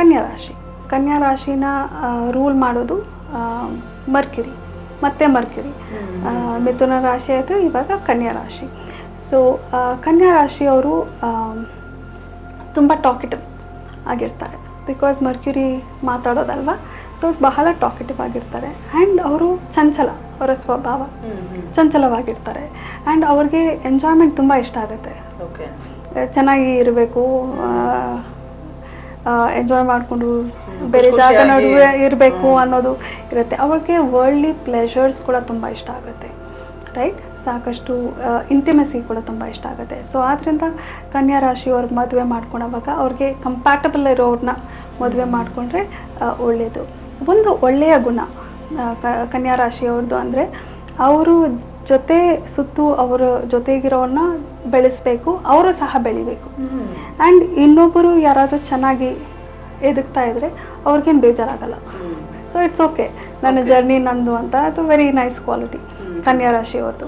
ಕನ್ಯಾ ರಾಶಿ ಕನ್ಯಾ ರಾಶಿನ ರೂಲ್ ಮಾಡೋದು ಮರ್ಕ್ಯುರಿ. ಮತ್ತೆ ಮರ್ಕ್ಯುರಿ. ಮಿಥುನ ರಾಶಿ ಆಯಿತು ಇವಾಗ ಕನ್ಯಾ ರಾಶಿ ಸೊ ಕನ್ಯಾ ರಾಶಿಯವರು ತುಂಬ ಟಾಕೆಟಿವ್ ಆಗಿರ್ತಾರೆ. ಬಿಕಾಸ್ ಮರ್ಕ್ಯುರಿ ಮಾತಾಡೋದಲ್ವಾ? ಸೊ ಬಹಳ ಟಾಕೆಟಿವ್ ಆಗಿರ್ತಾರೆ. ಆ್ಯಂಡ್ ಅವರು ಚಂಚಲ ಅವರ ಸ್ವಭಾವ ಚಂಚಲವಾಗಿರ್ತಾರೆ. ಆ್ಯಂಡ್ ಅವ್ರಿಗೆ ಎಂಜಾಯ್ಮೆಂಟ್ ತುಂಬ ಇಷ್ಟ ಆಗುತ್ತೆ. ಓಕೆ ಚೆನ್ನಾಗಿ ಇರಬೇಕು ಎಂಜಾಯ್ ಮಾಡಿಕೊಂಡು ಬೇರೆ ಜಾಗ ನಡುವೆ ಇರಬೇಕು ಅನ್ನೋದು ಇರುತ್ತೆ. ಅವ್ರಿಗೆ ವರ್ಲ್ಡ್ಲಿ ಪ್ಲೆಷರ್ಸ್ ಕೂಡ ತುಂಬ ಇಷ್ಟ ಆಗುತ್ತೆ ರೈಟ್ ಸಾಕಷ್ಟು ಇಂಟಿಮೆಸಿ ಕೂಡ ತುಂಬ ಇಷ್ಟ ಆಗುತ್ತೆ. ಸೊ ಆದ್ದರಿಂದ ಕನ್ಯಾ ರಾಶಿಯವ್ರ ಮದುವೆ ಮಾಡ್ಕೊಳೋವಾಗ ಅವ್ರಿಗೆ ಕಂಪ್ಯಾಟಬಲ್ ಇರೋರನ್ನ ಮದುವೆ ಮಾಡಿಕೊಂಡ್ರೆ ಒಳ್ಳೆಯದು ಒಂದು ಒಳ್ಳೆಯ ಗುಣ ಕನ್ಯಾ ರಾಶಿಯವ್ರದ್ದು ಅಂದರೆ ಅವರು ಜೊತೆ ಸುತ್ತು ಅವರ ಜೊತೆಗಿರೋರನ್ನ ಬೆಳೆಸಬೇಕು ಅವರು ಸಹ ಬೆಳಿಬೇಕು. ಆ್ಯಂಡ್ ಇನ್ನೊಬ್ಬರು ಯಾರಾದರೂ ಚೆನ್ನಾಗಿ ಎದುಕ್ತಾ ಇದ್ರೆ ಅವ್ರಿಗೇನು ಬೇಜಾರಾಗಲ್ಲ. ಸೊ ಇಟ್ಸ್ ಓಕೆ ನನ್ನ ಜರ್ನಿ ನಂದು ಅಂತ. ಅದು ವೆರಿ ನೈಸ್ ಕ್ವಾಲಿಟಿ ಕನ್ಯಾ ರಾಶಿಯವ್ರದ್ದು.